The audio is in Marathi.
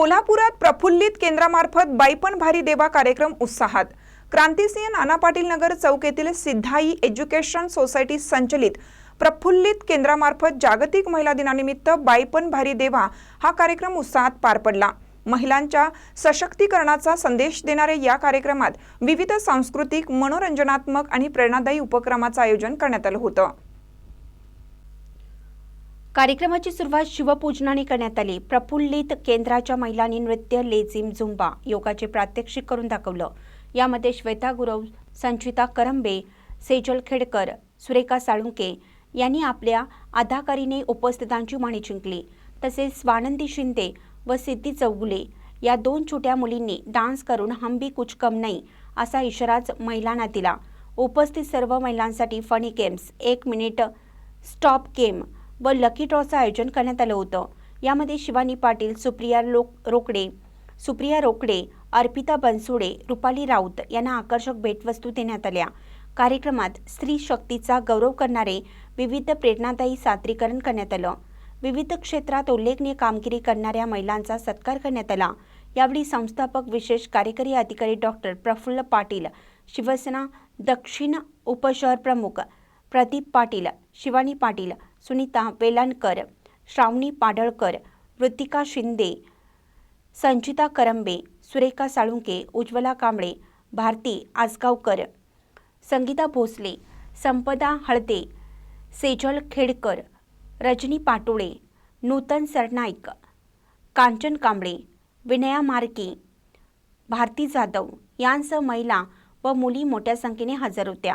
कोल्हापुरात प्रफुल्लित केंद्रामार्फत बाईपण भारी देवा कार्यक्रम उत्साहात. क्रांतिसिंह नाना पाटील नगर चौक येथील सिद्धाई एज्युकेशन सोसायटी संचलित प्रफुल्लित केंद्रामार्फत जागतिक महिला दिनानिमित्त बाईपण भारी देवा हा कार्यक्रम उत्साहात पार पडला. महिलांच्या सशक्तीकरणाचा संदेश देणाऱ्या या कार्यक्रमात विविध सांस्कृतिक मनोरंजनात्मक आणि प्रेरणादायी उपक्रमाचं आयोजन करण्यात आलं होतं. कार्यक्रमाची सुरुवात शिवपूजनाने करण्यात आली. प्रफुल्लित केंद्राच्या महिलांनी नृत्य लेझिम झुंबा योगाचे प्रात्यक्षिक करून दाखवलं. यामध्ये श्वेता गुरव संचिता करंबे सेजल खेडकर सुरेखा साळुंके यांनी आपल्या अदाकारीने उपस्थितांची माने जिंकली. तसेच स्वानंदी शिंदे व सिद्धी चौगुले या दोन छोट्या मुलींनी डान्स करून हंबी कुछ कम नाही असा इशाराच महिलांना दिला. उपस्थित सर्व महिलांसाठी फनी गेम्स एक मिनिट स्टॉप गेम व लकी ड्रॉचं आयोजन करण्यात आलं होतं. यामध्ये शिवानी पाटील सुप्रिया लोक रोकडे सुप्रिया रोकडे अर्पिता बनसोडे रुपाली राऊत यांना आकर्षक भेटवस्तू देण्यात आल्या. कार्यक्रमात स्त्री शक्तीचा गौरव करणारे विविध प्रेरणादायी सादरीकरण करण्यात आलं. विविध क्षेत्रात उल्लेखनीय कामगिरी करणाऱ्या महिलांचा सत्कार करण्यात आला. यावेळी संस्थापक विशेष कार्यकारी अधिकारी डॉक्टर प्रफुल्ल पाटील शिवसेना दक्षिण उपशहर प्रमुख प्रदीप पाटील शिवानी पाटील सुनीता वेलाणकर श्रावणी पाडळकर वृत्तिका शिंदे संचिता करंबे सुरेखा साळुंके उज्ज्वला कांबळे भारती आसगावकर संगीता भोसले संपदा हळदे सेजल खेडकर रजनी पाटोळे नूतन सरनाईक कांचन कांबळे विनया मार्के भारती जाधव यांसह महिला व मुली मोठ्या संख्येने हजर होत्या.